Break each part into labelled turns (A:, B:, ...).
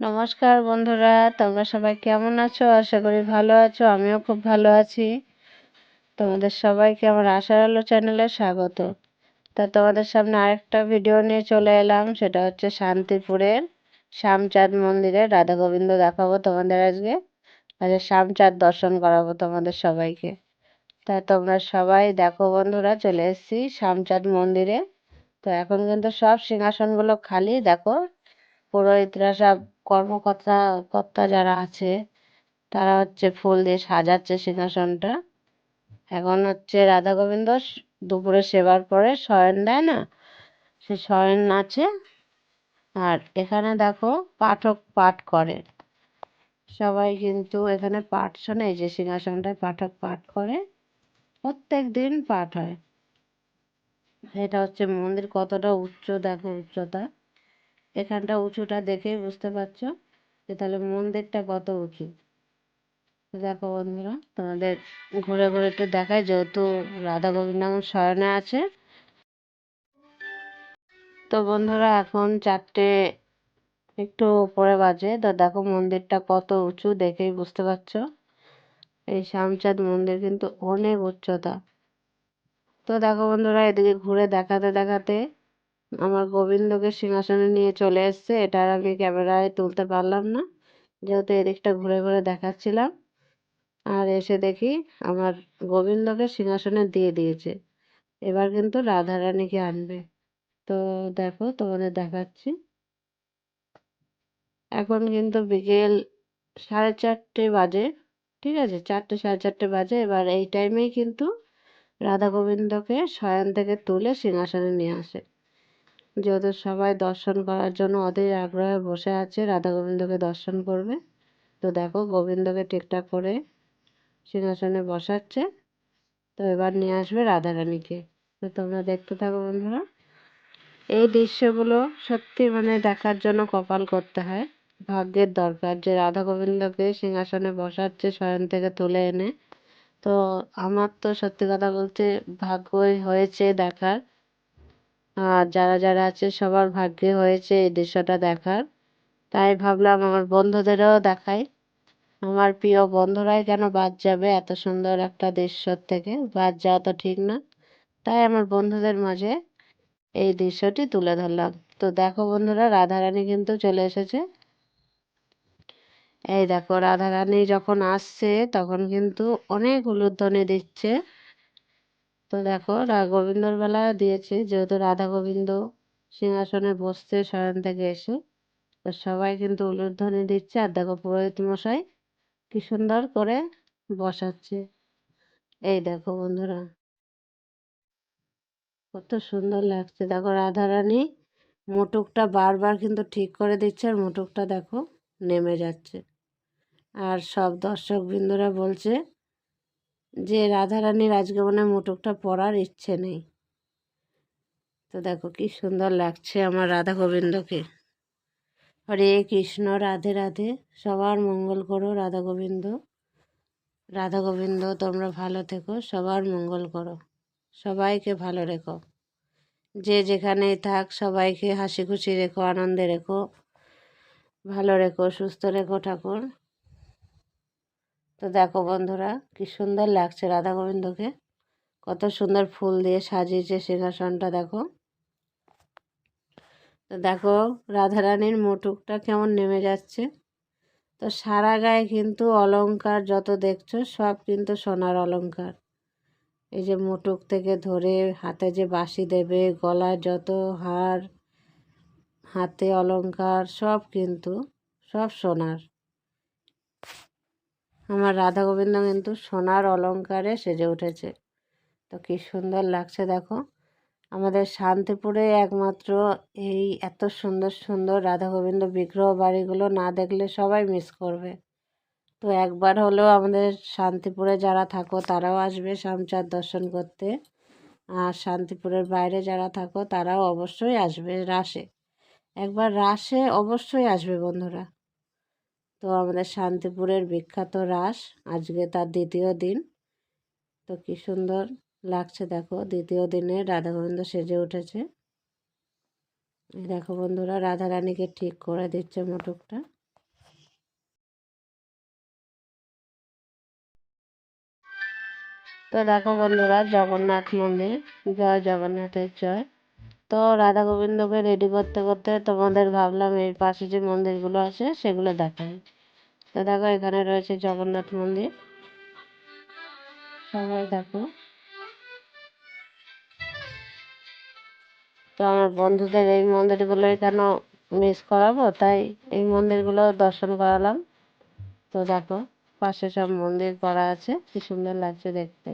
A: নমস্কার বন্ধুরা, তোমরা সবাই কেমন আছো? আশা করি ভালো আছো, আমিও খুব ভালো আছি। তোমাদের সবাইকে আমার আশার আলো চ্যানেলে স্বাগত। তা তোমাদের সামনে আরেকটা ভিডিও নিয়ে চলে এলাম, সেটা হচ্ছে শান্তিপুরের শ্যামচাঁদ মন্দিরে রাধা গোবিন্দ দেখাবো তোমাদের আজকে আজকে শ্যামচাঁদ দর্শন করাবো তোমাদের সবাইকে। তা তোমরা সবাই দেখো বন্ধুরা, চলে এসেছি শ্যামচাঁদ মন্দিরে। তো এখন কিন্তু সব সিংহাসনগুলো খালি, দেখো, পুরোহিতরা সব কর্মকর্তা, কর্তা যারা আছে, তারা হচ্ছে ফুল দিয়ে সাজাচ্ছে সিংহাসনটা। এখন হচ্ছে রাধা গোবিন্দ দুপুরে সেবার পরে শয়ন দেয় না? সে শয়ন আছে আর এখানে দেখো পাঠক পাঠ করে। সবাই কিন্তু এখানে পাঠ শোনে, এই যে সিংহাসনটায় পাঠক পাঠ করে। প্রত্যেক দিন পাঠ হয়। এটা হচ্ছে মন্দির কতটা উচ্চ, দেখো উচ্চতা। এখানটা উঁচুটা দেখেই বুঝতে পারছ যে তাহলে মন্দিরটা কত উঁচু। দেখো বন্ধুরা, তোমাদের ঘুরে ঘুরে একটু দেখায় যেহেতু রাধা গোবিন্দ শয়নে আছে। তো বন্ধুরা, এখন চারটে একটু উপরে বাজে, তো দেখো মন্দিরটা কত উঁচু দেখেই বুঝতে পারছ। এই শ্যামচাঁদ মন্দির কিন্তু অনেক উচ্চতা। তো দেখো বন্ধুরা, এদিকে ঘুরে দেখাতে দেখাতে আমার গোবিন্দকে সিংহাসনে নিয়ে চলে এসছে। এটা আর আমি ক্যামেরায় তুলতে পারলাম না। যেহেতু এদিকটা ঘুরে ঘুরে দেখাচ্ছিলাম। আর এসে দেখি আমার গোবিন্দকে সিংহাসনে দিয়ে দিয়েছে। এবার কিন্তু রাধারানীকে আনবে। তো দেখো, তোমাদের দেখাচ্ছি। এখন কিন্তু বিকেল সাড়ে চারটে বাজে। ঠিক আছে, চারটে সাড়ে চারটে বাজে। এবার এই টাইমেই কিন্তু রাধা গোবিন্দকে শয়ন থেকে তুলে সিংহাসনে নিয়ে আসে। যেহেতু সবাই দর্শন করার জন্য অধীর আগ্রহে বসে আছে, রাধা গোবিন্দকে দর্শন করবে। তো দেখো, গোবিন্দকে ঠিকঠাক করে সিংহাসনে বসাচ্ছে। তো এবার নিয়ে আসবে রাধারানীকে। তো তোমরা দেখতে থাকো বন্ধুরা, এই দৃশ্যগুলো সত্যি মানে দেখার জন্য কপাল করতে হয়। ভাগ্যের দরকার যে রাধা গোবিন্দকে সিংহাসনে বসাচ্ছে শয়ন থেকে তুলে এনে। তো আমার তো সত্যি কথা বলতে ভাগ্যই হয়েছে দেখার। আর যারা যারা আছে, সবার ভাগ্যে হয়েছে এই দৃশ্যটা দেখার। তাই ভাবলাম আমার বন্ধুদেরও দেখাই। আমার প্রিয় বন্ধুরাই কেন বাদ যাবে এত সুন্দর একটা দৃশ্যর থেকে? বাদ যাওয়া তো ঠিক না। তাই আমার বন্ধুদের মাঝে এই দৃশ্যটি তুলে ধরলাম। তো দেখো বন্ধুরা, রাধারানী কিন্তু চলে এসেছে। এই দেখো, রাধারানী যখন আসছে তখন কিন্তু অনেক উলুধ্বনি দিচ্ছে। তো দেখো গোবিন্দর বেলা দিয়েছে। যেহেতু রাধা গোবিন্দ সিংহাসনে বসছে শয়ন থেকে এসে, তো সবাই কিন্তু উলুধ্বনি দিচ্ছে। আর দেখো পুরোহিত মশাই কি সুন্দর করে বসাচ্ছে। এই দেখো বন্ধুরা, কত সুন্দর লাগছে। দেখো রাধারানী মোটকটা বারবার কিন্তু ঠিক করে দিচ্ছে আর মোটকটা দেখো নেমে যাচ্ছে। আর সব দর্শক বৃন্দরা বলছে যে রাধারানীর আজকে মোটকটা পরার ইচ্ছে নেই। তো দেখো কি সুন্দর লাগছে আমার রাধা গোবিন্দকে। হরে কৃষ্ণ, রাধে রাধে, সবার মঙ্গল করো রাধা গোবিন্দ। রাধা গোবিন্দ, তোমরা ভালো থেকো, সবার মঙ্গল করো। সবাইকে ভালো রেখো। যে যেখানেই থাক, সবাইকে হাসি খুশি রেখো, আনন্দে রেখো। ভালো রেখো, সুস্থ রেখো ঠাকুর। তো দেখো বন্ধুরা, কি সুন্দর লাগছে রাধা গোবিন্দকে কত সুন্দর ফুল দিয়ে সাজিয়েছে সিংহাসনটা, দেখো। তো দেখো, রাধারানীর মুটুকটা কেমন নেমে যাচ্ছে। তো সারা গায়ে কিন্তু অলঙ্কার যত দেখছ, সব কিন্তু সোনার অলঙ্কার এই যে মুটুক থেকে ধরে হাতে যে বাঁশি দেবে, গলায় যত হার, হাতে অলঙ্কার সব কিন্তু, সব সোনার। আমার রাধা গোবিন্দ কিন্তু সোনার অলঙ্কারে সেজে উঠেছে। তো কী সুন্দর লাগছে দেখো। আমাদের শান্তিপুরে একমাত্র এই এত সুন্দর সুন্দর রাধা গোবিন্দ বিগ্রহ বাড়িগুলো না দেখলে সবাই মিস করবে। তো একবার হলেও আমাদের শান্তিপুরে যারা থাকো তারাও আসবে শ্যামচাঁদ দর্শন করতে। আর শান্তিপুরের বাইরে যারা থাকো তারাও অবশ্যই আসবে রাসে। একবার রাসে অবশ্যই আসবে বন্ধুরা। তো আমাদের শান্তিপুরের বিখ্যাত রাস, আজকে তার দ্বিতীয় দিন। তো কি সুন্দর লাগছে দেখো, দ্বিতীয় দিনে রাধা গোবিন্দ সেজে উঠেছে। দেখো বন্ধুরা রাধা রানীকে ঠিক করে দিচ্ছে মোটকটা। তো দেখো বন্ধুরা, জগন্নাথ মন্দির, জয় জগন্নাথের জয়। তো রাধা গোবিন্দকে রেডি করতে করতে তোমাদের ভাবলাম এই পাশে যে মন্দিরগুলো আছে সেগুলো দেখাই। তো দেখো, এখানে রয়েছে জগন্নাথ মন্দির। সবাই দেখো। তো আমার বন্ধুদের এই মন্দিরগুলোই কেন মিস করাবো? তাই এই মন্দিরগুলো দর্শন করালাম। তো দেখো, পাশে সব মন্দির করা আছে। কি সুন্দর লাগছে দেখতে।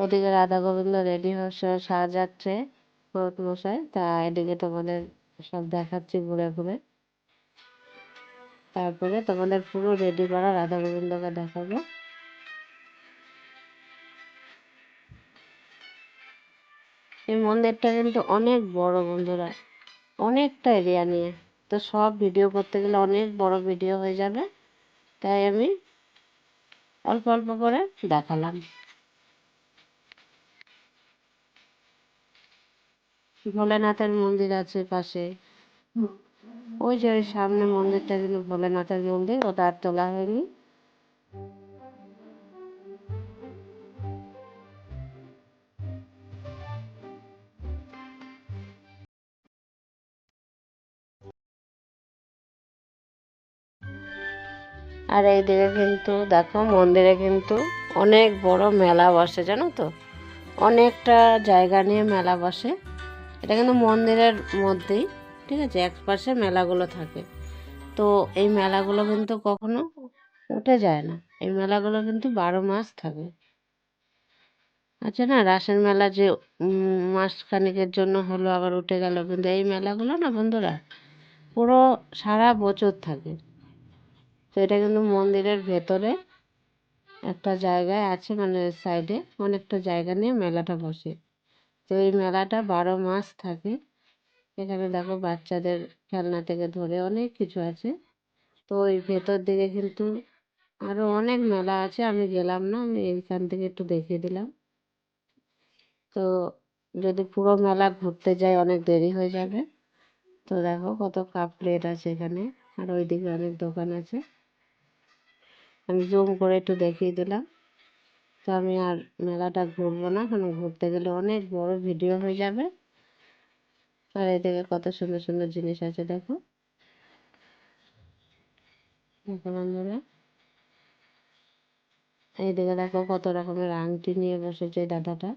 A: ওদিকে রাধা গোবিন্দ রেডি হচ্ছে সাজাচ্ছে পুরোহিত মশাই তা এদিকে তোমাদের সব দেখাচ্ছি ঘুরে ঘুরে। তারপরে তোমাদের পুরো রেডি করা রাধা গোবিন্দকে দেখাবো। এই মন্দিরটা কিন্তু অনেক বড় বন্ধুরা, অনেকটা এরিয়া নিয়ে। তো সব ভিডিও করতে গেলে অনেক বড় ভিডিও হয়ে যাবে। তাই আমি অল্প অল্প করে দেখালাম। ভোলেনাথের মন্দির আছে পাশে। ওই যে ওই সামনে মন্দিরটা কিন্তু ভোলেনাথের মন্দির, ওটা আর তোলা হয়নি। আর এইদিকে কিন্তু দেখো, মন্দিরে কিন্তু অনেক বড় মেলা বসে, জানো তো? অনেকটা জায়গা নিয়ে মেলা বসে। এটা কিন্তু মন্দিরের মধ্যেই, ঠিক আছে? এক পাশে মেলাগুলো থাকে। তো এই মেলাগুলো কিন্তু কখনো উঠে যায় না। এই মেলাগুলো কিন্তু বারো মাস থাকে। আচ্ছা না রাসের মেলা যে মাসখানেকের জন্য হলো, আবার উঠে গেল, কিন্তু এই মেলাগুলো না বন্ধুরা, পুরো সারা বছর থাকে। তো এটা কিন্তু মন্দিরের ভেতরে একটা জায়গায় আছে মানে সাইডে অনেকটা জায়গা নিয়ে মেলাটা বসে। তো এই মেলাটা বারো মাস থাকে। এখানে দেখো বাচ্চাদের খেলনা থেকে ধরে অনেক কিছু আছে। তো ওই ভেতর দিকে কিন্তু আরও অনেক মেলা আছে। আমি গেলাম না, আমি এইখান থেকে একটু দেখিয়ে দিলাম। তো যদি পুরো মেলা ঘুরতে যাই অনেক দেরি হয়ে যাবে। তো দেখো কত কাপ প্লেট আছে এখানে। আর ওইদিকে অনেক দোকান আছে। আমি জুম করে একটু দেখিয়ে দিলাম। তো আমি আর মেলাটা ঘুরবো না, কারণ ঘুরতে গেলে অনেক বড় ভিডিও হয়ে যাবে। আর এদিকে কত সুন্দর সুন্দর জিনিস আছে, দেখো। দেখো বন্ধুরা। এইদিকে দেখো কত রকমের আংটি নিয়ে বসেছে দাদাটা।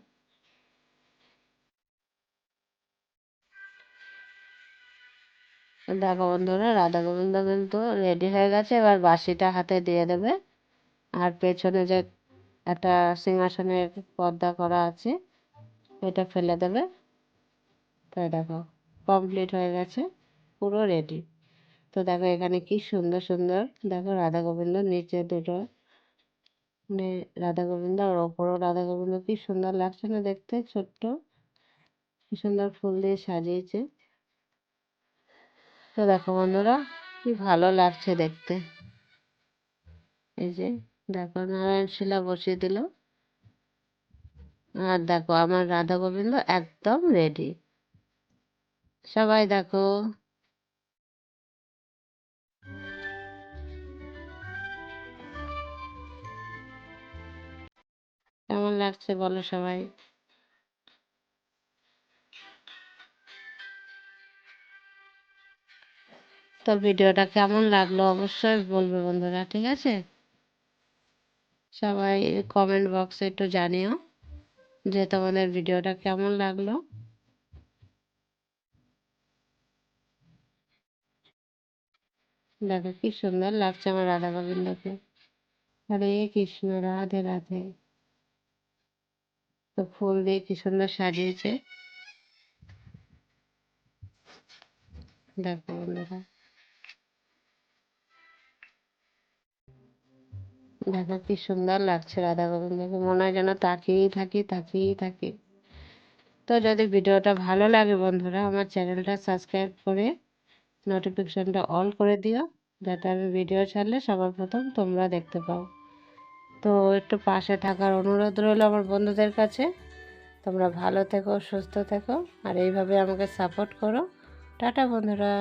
A: দেখো বন্ধুরা, রাধা গোবিন্দ কিন্তু রেডি হয়ে গেছে, এবার বাঁশিটা হাতে দিয়ে দেবে। আর পেছনে যে একটা সিংহাসনের পর্দা করা আছে। এটা ফেলে দেবে। তাই দেখো কমপ্লিট হয়ে গেছে, পুরো রেডি তো দেখো এখানে কি সুন্দর সুন্দর, দেখো রাধা গোবিন্দ নিচে দুটো মানে রাধা গোবিন্দ আর ওপরেও রাধা গোবিন্দ, কি সুন্দর লাগছে না দেখতে, ছোট্ট? কি সুন্দর ফুল দিয়ে সাজিয়েছে। তো দেখো বন্ধুরা, কি ভালো লাগছে দেখতে। এই যে দেখো নারায়ণ শিলা বসিয়ে দিল। আর দেখো আমার রাধা গোবিন্দ একদম রেডি সবাই দেখো। কেমন লাগছে বলো সবাই? তো ভিডিওটা কেমন লাগল অবশ্যই বলবে বন্ধুরা, ঠিক আছে? সবাই কমেন্ট বক্সে একটু জানিও যে তোমাদের ভিডিওটা কেমন লাগল। দেখো কি সুন্দর লাগছে আমার রাধা গোবিন্দকে হরে কৃষ্ণ, রাধে রাধে। তো ফুল দিয়ে কি সুন্দর সাজিয়েছে। দেখো বন্ধুরা। দেখো কি সুন্দর লাগছে রাধা গোবিন্দকে। মনে হয় যেন তাকিয়েই থাকি তাকিয়েই থাকি। তো যদি ভিডিওটা ভালো লাগে বন্ধুরা, আমার চ্যানেলটা সাবস্ক্রাইব করে নোটিফিকেশনটা অল করে দিও, যাতে আমি ভিডিও ছাড়লে সবার প্রথম তোমরা দেখতে পাও। তো একটু পাশে থাকার অনুরোধ রইল আমার বন্ধুদের কাছে। তোমরা ভালো থেকো, সুস্থ থেকো, আর এইভাবে আমাকে সাপোর্ট করো। টাটা বন্ধুরা।